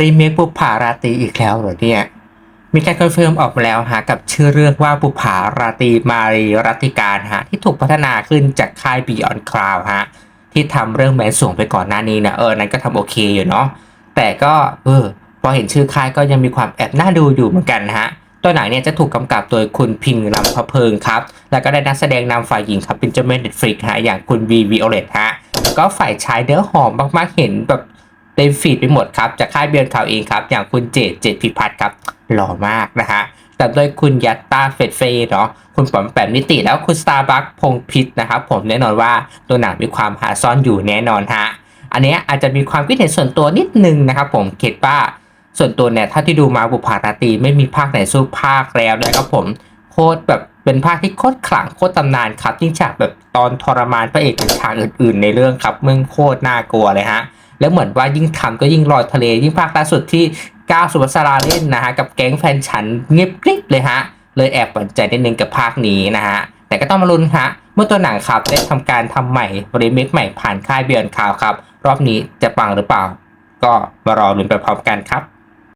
รีเมคบุปผาราตรีอีกแล้วเหรอเนี่ยมีการคอนเฟิร์มออกมาแล้วฮะกับชื่อเรื่องว่าบุปผาราตรีมารีรัติการฮะที่ถูกพัฒนาขึ้นจากค่าย Beyond Cloud ฮะที่ทำเรื่องแมนส่งไปก่อนหน้านี้นะเออนั้นก็ทำโอเคอยู่เนาะแต่ก็เออพอเห็นชื่อค่ายก็ยังมีความแอบน่าดูอยู่เหมือนกันฮะตัวหนังเนี่ยจะถูกกำกับโดยคุณพิงลำพะเพิงครับ แล้วก็ได้นักแสดงนำฝ่ายหญิงครับเป็นเจ้าแม่เน็ตฟลิกฮะอย่างคุณวีวีโอเลตฮะแล้วก็ฝ่ายชายเนื้อหอมมากๆเห็นแบบ เต็มฟีดไปหมดครับจากค่ายเบียนข่าวเองครับ อย่างคุณเจดเจดพิพัฒน์ครับหล่อมากนะฮะแต่โดยคุณยัตตาเฟดเฟยเนาะคุณปอมแปมนิติแล้วคุณสตาร์บัคพงพิษนะครับผมแน่นอนว่าตัวหนังมีความหาซ่อนอยู่แน่นอนฮะอันนี้อาจจะมีความคิดเห็นส่วนตัวนิดนึงนะครับผมเคิดว่าส่วนตัวเนี่ยถ้าที่ดูมาบุพาราตรีไม่มีภาคไหนสู้ภาคแล้วนะครับผมโคตรแบบเป็นภาคที่โคตรขลังโคตรตำนานครับยิ่งฉากแบบตอนทรมานพระเอกฉากอื่น ๆ ในเรื่องครับมึงโคตรน่ากลัวเลยฮะ แล้วเหมือนว่ายิ่งทำก็ยิ่งลอยทะเล ยิ่งภาคล่าสุดที่ก้าวสุวัสราเล่นนะฮะกับแก๊งแฟนฉันเงียบกริบเลยฮะเลยแอบปันใจนิดนึงกับภาคนี้นะฮะแต่ก็ต้องมาลุ้นฮะเมื่อตัวหนังครับได้ทำการทำใหม่รีเมคใหม่ผ่านค่ายเบียนคาวครับ รอบนี้จะปังหรือเปล่า ก็มารอลุ้นไปพร้อมกันครับ